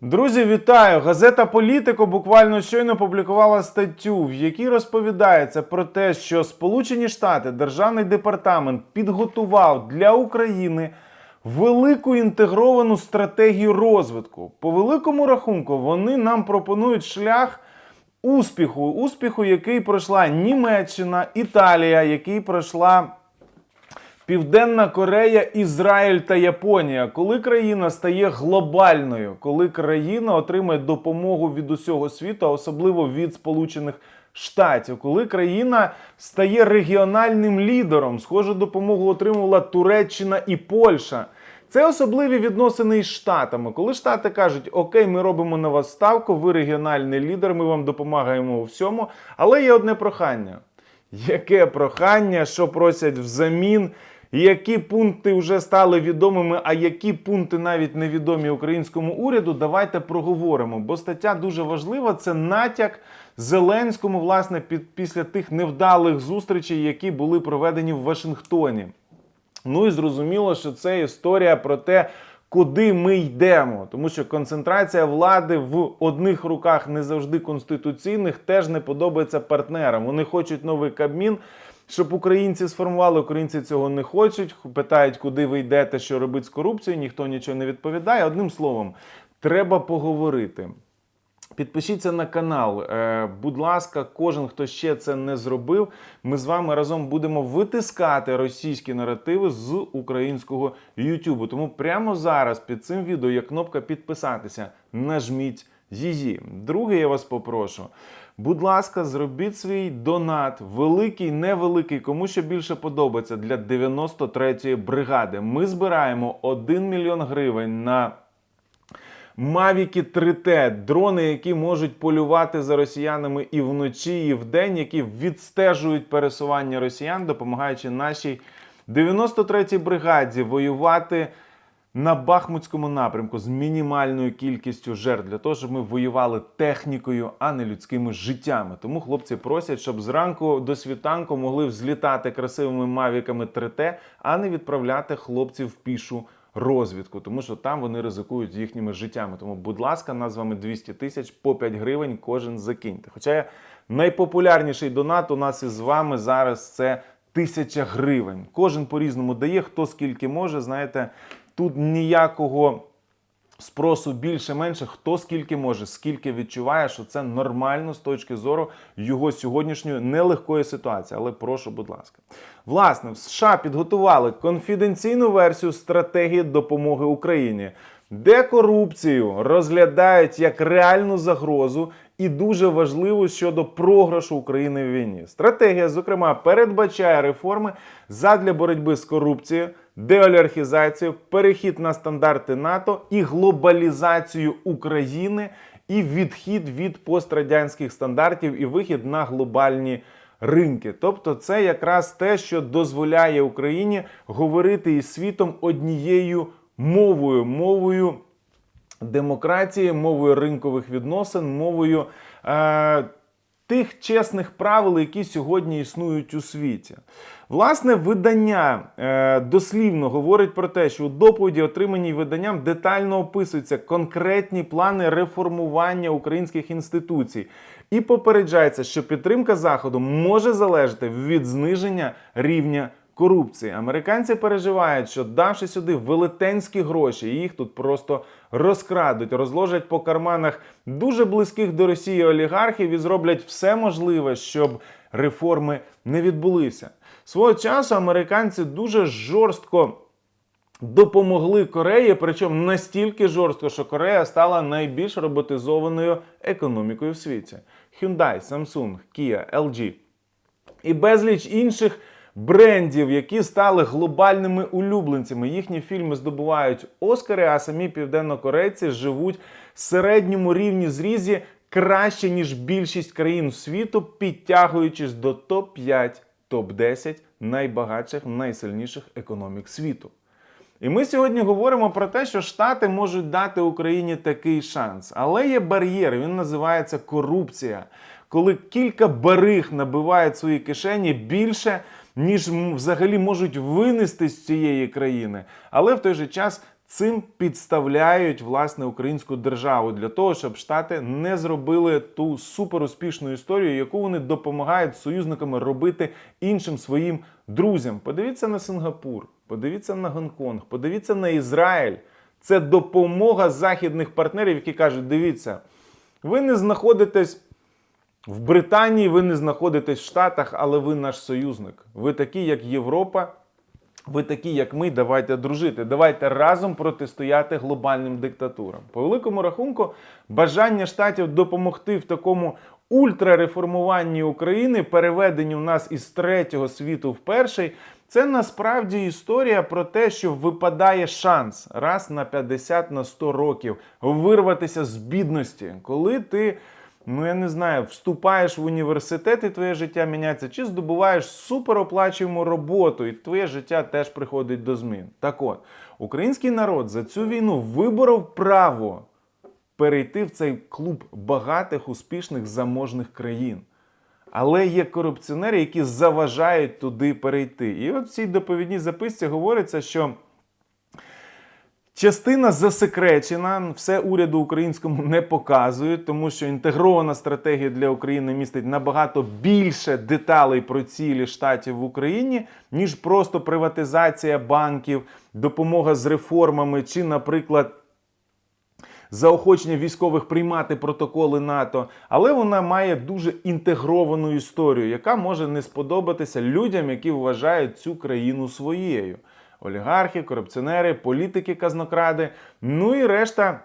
Друзі, вітаю! Газета Політико буквально щойно публікувала статтю, в якій розповідається про те, що Сполучені Штати, Державний департамент підготував для України велику інтегровану стратегію розвитку. По великому рахунку, вони нам пропонують шлях успіху, успіху, який пройшла Німеччина, Італія, який пройшла. Південна Корея, Ізраїль та Японія. Коли країна стає глобальною, коли країна отримує допомогу від усього світу, а особливо від Сполучених Штатів, коли країна стає регіональним лідером, схожу допомогу отримувала Туреччина і Польща. Це особливі відносини із Штатами. Коли Штати кажуть, окей, ми робимо на вас ставку, ви регіональний лідер, ми вам допомагаємо у всьому. Але є одне прохання. Яке прохання, що просять взамін, які пункти вже стали відомими, а які пункти навіть невідомі українському уряду, давайте проговоримо. Бо стаття дуже важлива. Це натяк Зеленському, власне, під, після тих невдалих зустрічей, які були проведені в Вашингтоні. Ну і зрозуміло, що це історія про те, куди ми йдемо, тому що концентрація влади в одних руках не завжди конституційних теж не подобається партнерам. Вони хочуть новий кабмін. Щоб українці сформували, українці цього не хочуть. Питають, куди ви йдете, що робити з корупцією. Ніхто нічого не відповідає. Одним словом, треба поговорити. Підпишіться на канал. Е, будь ласка, кожен, хто ще це не зробив, ми з вами разом будемо витискати російські наративи з українського Ютубу. Тому прямо зараз під цим відео є кнопка підписатися. Нажміть її. Друге, я вас попрошу. Будь ласка, зробіть свій донат, великий, невеликий, кому що більше подобається для 93-ї бригади. Ми збираємо 1 мільйон гривень на Мавіки 3T, дрони, які можуть полювати за росіянами і вночі, і вдень, які відстежують пересування росіян, допомагаючи нашій 93-й бригаді воювати на Бахмутському напрямку з мінімальною кількістю жертв для того, щоб ми воювали технікою, а не людськими життями. Тому хлопці просять, щоб зранку до світанку могли взлітати красивими мавіками 3T, а не відправляти хлопців в пішу розвідку, тому що там вони ризикують їхніми життями. Тому, будь ласка, нас з вами 200 тисяч по 5 гривень кожен закиньте. Хоча найпопулярніший донат у нас із вами зараз це тисяча гривень. Кожен по-різному дає, хто скільки може. Знаєте, тут ніякого. Спросу більше-менше, хто скільки може, скільки відчуває, що це нормально з точки зору його сьогоднішньої нелегкої ситуації. Але прошу, будь ласка. Власне, в США підготували конфіденційну версію стратегії допомоги Україні, де корупцію розглядають як реальну загрозу і дуже важливу щодо програшу України в війні. Стратегія, зокрема, передбачає реформи задля боротьби з корупцією деолігархізацію, перехід на стандарти НАТО і глобалізацію України і відхід від пострадянських стандартів і вихід на глобальні ринки. Тобто, це якраз те, що дозволяє Україні говорити із світом однією мовою, мовою. Демократії, мовою ринкових відносин, мовою е, тих чесних правил, які сьогодні існують у світі. Власне, видання е, дослівно говорить про те, що у доповіді, отриманій виданням, детально описуються конкретні плани реформування українських інституцій. І попереджається, що підтримка Заходу може залежати від зниження рівня корупції. Американці переживають, що давши сюди велетенські гроші, їх тут просто розкрадуть, розложать по карманах дуже близьких до Росії олігархів і зроблять все можливе, щоб реформи не відбулися. Свого часу американці дуже жорстко. Допомогли Кореї, причому настільки жорстко, що Корея стала найбільш роботизованою економікою в світі. Hyundai, Samsung, Kia, LG і безліч інших брендів, які стали глобальними улюбленцями. Їхні фільми здобувають Оскари, а самі південнокорейці живуть в середньому рівні зрізі краще ніж більшість країн світу, підтягуючись до топ-5, топ-10 найбагатших, найсильніших економік світу. І ми сьогодні говоримо про те, що Штати можуть дати Україні такий шанс. Але є бар'єр, він називається корупція. Коли кілька бариг набивають свої кишені більше, ніж взагалі можуть винести з цієї країни. Але в той же час цим підставляють власне українську державу для того, щоб штати не зробили ту суперуспішну історію, яку вони допомагають союзниками робити іншим своїм друзям. Подивіться на Сингапур, подивіться на Гонконг, подивіться на Ізраїль. Це допомога західних партнерів, які кажуть: дивіться, ви не знаходитесь. В Британії ви не знаходитесь в Штатах, але ви наш союзник. Ви такі, як Європа, ви такі, як ми, давайте дружити. Давайте разом протистояти глобальним диктатурам. По великому рахунку, бажання штатів допомогти в такому ультрареформуванні України, переведенню нас із третього світу в перший. Це насправді історія про те, що випадає шанс раз на 50 на 100 років вирватися з бідності, коли ти ну я не знаю, вступаєш в університет і твоє життя міняється, чи здобуваєш супероплачуємо роботу, і твоє життя теж приходить до змін. Так от, український народ за цю війну виборов право перейти в цей клуб багатих, успішних, заможних країн. Але є корупціонери, які заважають туди перейти. І от в цій доповідній записці говориться, що Частина засекречена, все уряду українському не показують, тому що інтегрована стратегія для України містить набагато більше деталей про цілі штатів в Україні, ніж просто приватизація банків, допомога з реформами чи, наприклад, заохочення військових приймати протоколи НАТО, але вона має дуже інтегровану історію, яка може не сподобатися людям, які вважають цю країну своєю олігархи, корупціонери, політики, казнокради, ну і решта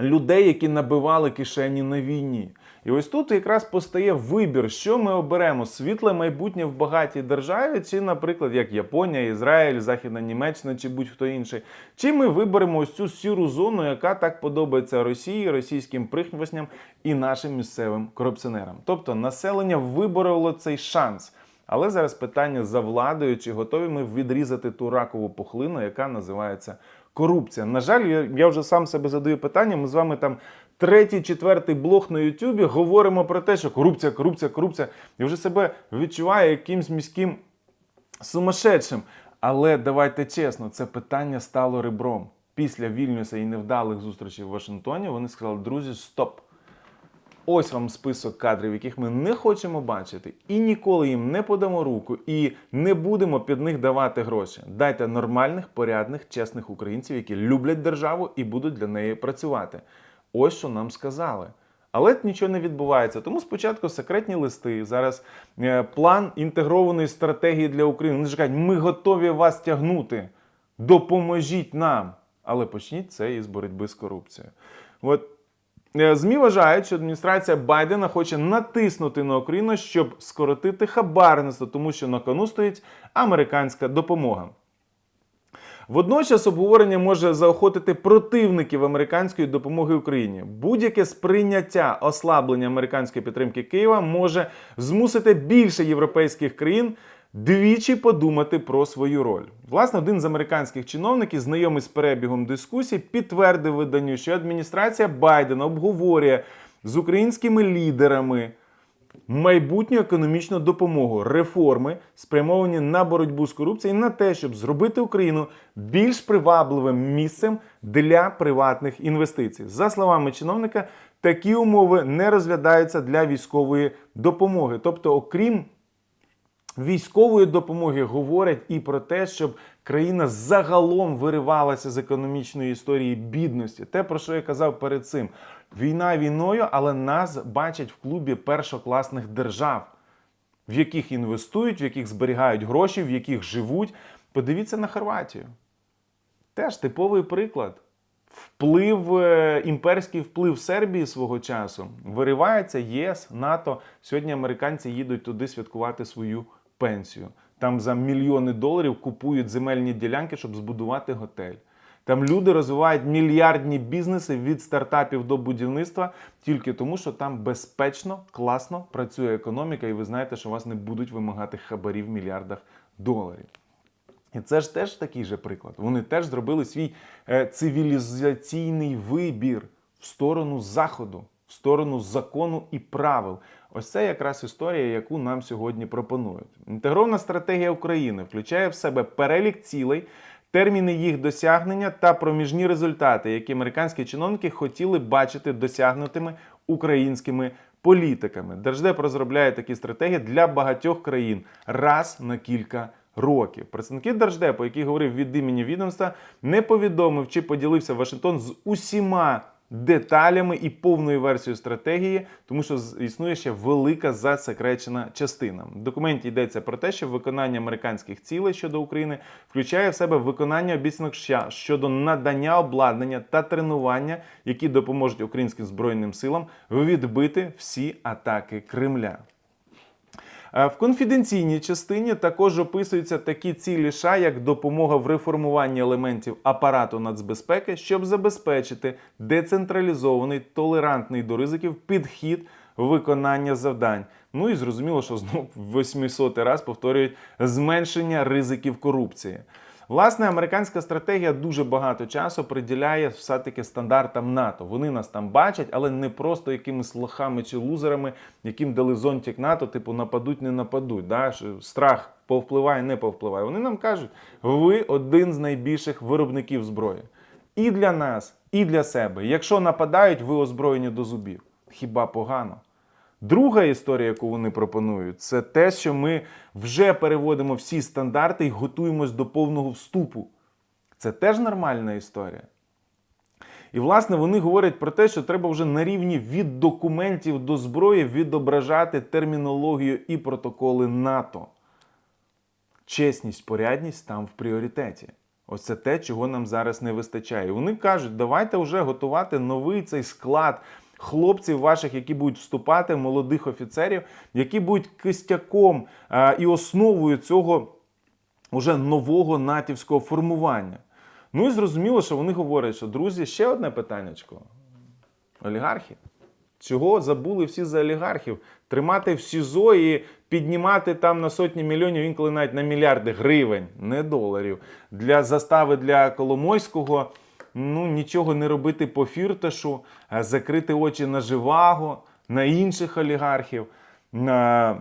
людей, які набивали кишені на війні. І ось тут якраз постає вибір, що ми оберемо: світле майбутнє в багатій державі, чи, наприклад, як Японія, Ізраїль, Західна Німеччина чи будь-хто інший. Чи ми виберемо ось цю сіру зону, яка так подобається Росії, російським прихвостням і нашим місцевим корупціонерам. Тобто населення вибороло цей шанс. Але зараз питання за владою, чи готові ми відрізати ту ракову пухлину, яка називається корупція. На жаль, я, вже сам себе задаю питання. Ми з вами там третій, четвертий блог на Ютубі говоримо про те, що корупція, корупція, корупція. І вже себе відчуваю якимсь міським сумасшедшим. Але давайте чесно, це питання стало ребром. Після Вільнюса і невдалих зустрічей в Вашингтоні вони сказали, друзі, стоп. Ось вам список кадрів, яких ми не хочемо бачити, і ніколи їм не подамо руку, і не будемо під них давати гроші. Дайте нормальних, порядних, чесних українців, які люблять державу і будуть для неї працювати. Ось що нам сказали. Але нічого не відбувається. Тому спочатку секретні листи. Зараз е, план інтегрованої стратегії для України. Вони ж кажуть, ми готові вас тягнути. Допоможіть нам. Але почніть це із боротьби з корупцією. От ЗМІ вважають, що адміністрація Байдена хоче натиснути на Україну, щоб скоротити хабарництво, тому що на кону стоїть американська допомога. Водночас обговорення може заохотити противників американської допомоги Україні. Будь-яке сприйняття ослаблення американської підтримки Києва може змусити більше європейських країн двічі подумати про свою роль. Власне, один з американських чиновників, знайомий з перебігом дискусій, підтвердив виданню, що адміністрація Байдена обговорює з українськими лідерами. Майбутню економічну допомогу, реформи, спрямовані на боротьбу з корупцією, і на те, щоб зробити Україну більш привабливим місцем для приватних інвестицій. За словами чиновника, такі умови не розглядаються для військової допомоги. Тобто, окрім військової допомоги говорять і про те, щоб країна загалом виривалася з економічної історії бідності. Те, про що я казав перед цим. Війна війною, але нас бачать в клубі першокласних держав, в яких інвестують, в яких зберігають гроші, в яких живуть. Подивіться на Хорватію. Теж типовий приклад. Вплив, е, імперський вплив Сербії свого часу виривається ЄС, НАТО. Сьогодні американці їдуть туди святкувати свою пенсію. Там за мільйони доларів купують земельні ділянки, щоб збудувати готель. Там люди розвивають мільярдні бізнеси від стартапів до будівництва тільки тому, що там безпечно, класно працює економіка, і ви знаєте, що вас не будуть вимагати хабарів в мільярдах доларів. І це ж теж такий же приклад. Вони теж зробили свій е, цивілізаційний вибір в сторону заходу, в сторону закону і правил. Ось це якраз історія, яку нам сьогодні пропонують. Інтегрована стратегія України включає в себе перелік цілей терміни їх досягнення та проміжні результати, які американські чиновники хотіли бачити досягнутими українськими політиками. Держдеп розробляє такі стратегії для багатьох країн раз на кілька років. Представники Держдепу, який говорив від імені відомства, не повідомив чи поділився Вашингтон з усіма деталями і повною версією стратегії, тому що існує ще велика засекречена частина. В документі йдеться про те, що виконання американських цілей щодо України включає в себе виконання обіцянок щодо надання обладнання та тренування, які допоможуть українським збройним силам відбити всі атаки Кремля. Е, В конфіденційній частині також описуються такі цілі США, як допомога в реформуванні елементів апарату нацбезпеки, щоб забезпечити децентралізований, толерантний до ризиків підхід виконання завдань. Ну і зрозуміло, що знов в 800 раз повторюють зменшення ризиків корупції. Власне, американська стратегія дуже багато часу приділяє все-таки стандартам НАТО. Вони нас там бачать, але не просто якимись лохами чи лузерами, яким дали зонтик НАТО, типу нападуть, не нападуть. Да? Страх повпливає, не повпливає. Вони нам кажуть, ви один з найбільших виробників зброї. І для нас, і для себе. Якщо нападають, ви озброєні до зубів. Хіба погано? Друга історія, яку вони пропонують, це те, що ми вже переводимо всі стандарти і готуємось до повного вступу. Це теж нормальна історія. І, власне, вони говорять про те, що треба вже на рівні від документів до зброї відображати термінологію і протоколи НАТО. Чесність, порядність там в пріоритеті. Ось це те, чого нам зараз не вистачає. Вони кажуть, давайте вже готувати новий цей склад хлопців ваших, які будуть вступати, молодих офіцерів, які будуть кистяком е, і основою цього уже нового натівського формування. Ну і зрозуміло, що вони говорять, що друзі, ще одне питаннячко. Олігархи. Чого забули всі за олігархів? Тримати в СІЗО і піднімати там на сотні мільйонів, інколи навіть на мільярди гривень, не доларів. Для застави для Коломойського ну, нічого не робити по фірташу, закрити очі на Живаго, на інших олігархів, на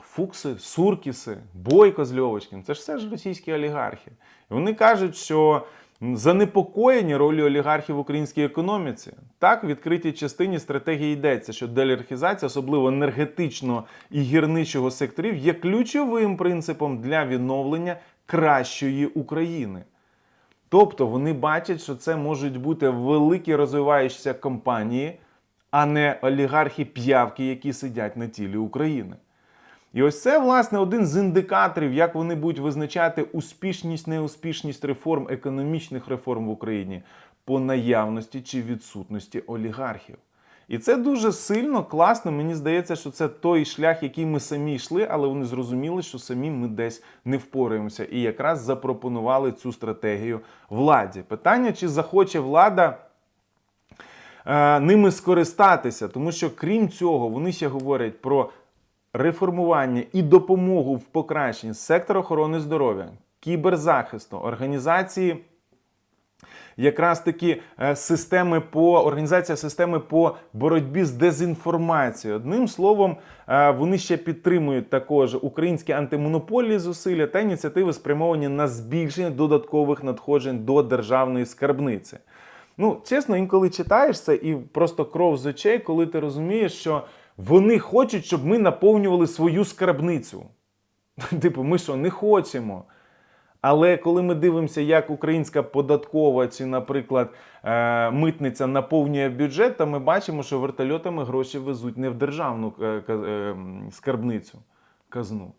Фукси, Суркіси, Бойко з Льовочким це ж все ж російські олігархи. І вони кажуть, що занепокоєні ролі олігархів в українській економіці. Так, в відкритій частині стратегії йдеться, що деолігархізація, особливо енергетичного і гірничого секторів, є ключовим принципом для відновлення кращої України. Тобто вони бачать, що це можуть бути великі розвиваючіся компанії, а не олігархи-п'явки, які сидять на тілі України. І ось це, власне, один з індикаторів, як вони будуть визначати успішність, неуспішність реформ, економічних реформ в Україні по наявності чи відсутності олігархів. І це дуже сильно, класно. Мені здається, що це той шлях, який ми самі йшли, але вони зрозуміли, що самі ми десь не впораємося. І якраз запропонували цю стратегію владі. Питання, чи захоче влада е, ними скористатися, тому що крім цього, вони ще говорять про реформування і допомогу в покращенні сектору охорони здоров'я, кіберзахисту, організації. Якраз таки е, системи по організація системи по боротьбі з дезінформацією. Одним словом, е, вони ще підтримують також українські антимонопольні зусилля та ініціативи, спрямовані на збільшення додаткових надходжень до державної скарбниці. Ну, чесно, інколи читаєш це і просто кров з очей, коли ти розумієш, що вони хочуть, щоб ми наповнювали свою скарбницю. Типу, ми що, не хочемо. Але коли ми дивимося, як українська податкова чи, наприклад, е, митниця наповнює бюджет, то ми бачимо, що вертольотами гроші везуть не в державну е, е, скарбницю казну,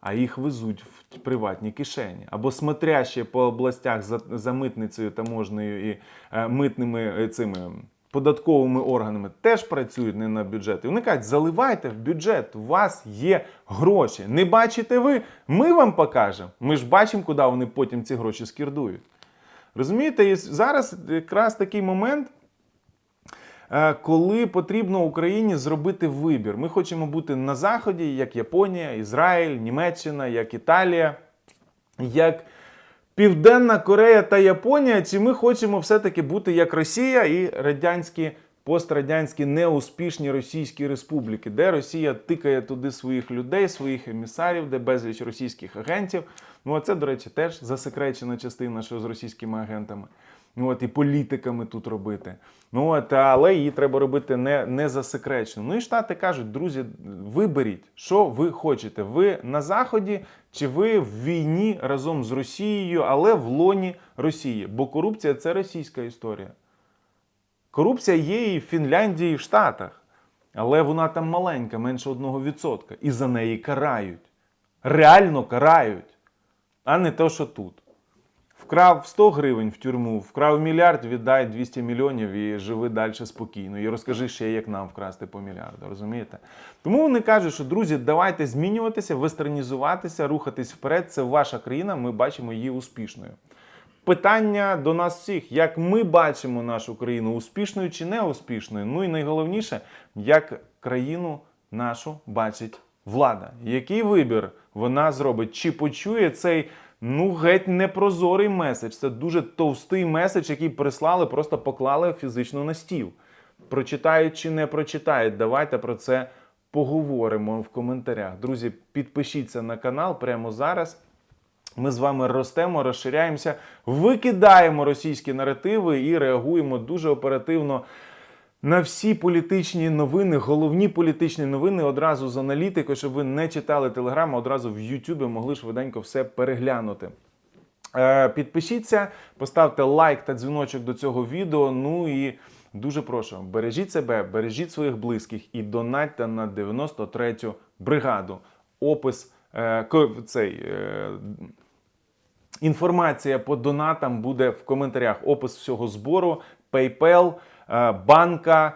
а їх везуть в приватні кишені. Або смотрящі по областях за, за митницею, таможнею і митними цими податковими органами теж працюють не на бюджет. І вони кажуть, заливайте в бюджет, у вас є гроші. Не бачите ви, ми вам покажемо. Ми ж бачимо, куди вони потім ці гроші скірдують. Розумієте, і зараз якраз такий момент. е, Коли потрібно Україні зробити вибір, ми хочемо бути на Заході, як Японія, Ізраїль, Німеччина, як Італія, як Південна Корея та Японія, чи ми хочемо все-таки бути як Росія і радянські пострадянські неуспішні російські республіки, де Росія тикає туди своїх людей, своїх емісарів, де безліч російських агентів. Ну, а це, до речі, теж засекречена частина, що з російськими агентами. Ну, от, і політиками тут робити. Ну, от, але її треба робити не, не засекречено. Ну і Штати кажуть, друзі, виберіть, що ви хочете. Ви на Заході чи ви в війні разом з Росією, але в лоні Росії. Бо корупція це російська історія. Корупція є і в Фінляндії, і в Штатах, але вона там маленька, менше 1%. І за неї карають. Реально карають, а не те, що тут. Вкрав 100 гривень в тюрму, вкрав мільярд, віддай 200 мільйонів і живи далі спокійно. І розкажи ще, як нам вкрасти по мільярду. Розумієте? Тому вони кажуть, що друзі, давайте змінюватися, вестернізуватися, рухатись вперед. Це ваша країна, ми бачимо її успішною. Питання до нас всіх: як ми бачимо нашу країну успішною чи не успішною? Ну і найголовніше, як країну нашу бачить влада. Який вибір вона зробить? Чи почує цей ну геть непрозорий меседж? Це дуже товстий меседж, який прислали, просто поклали фізично на стіл. Прочитають чи не прочитають? Давайте про це поговоримо в коментарях. Друзі, підпишіться на канал прямо зараз. Ми з вами ростемо, розширяємося, викидаємо російські наративи і реагуємо дуже оперативно на всі політичні новини, головні політичні новини одразу з аналітикою, щоб ви не читали телеграм, а одразу в Ютубі могли швиденько все переглянути. Е, Підпишіться, поставте лайк та дзвіночок до цього відео. Ну і дуже прошу, бережіть себе, бережіть своїх близьких і донатьте на 93-ю бригаду. Опис е, цей. Е, Інформація по донатам буде в коментарях. Опис всього збору, PayPal, банка.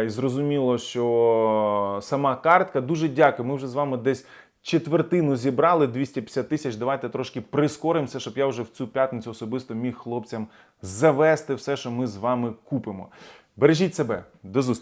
е, І зрозуміло, що сама картка. Дуже дякую. Ми вже з вами десь четвертину зібрали 250 тисяч. Давайте трошки прискоримося, щоб я вже в цю п'ятницю особисто міг хлопцям завести все, що ми з вами купимо. Бережіть себе. До зустрічі.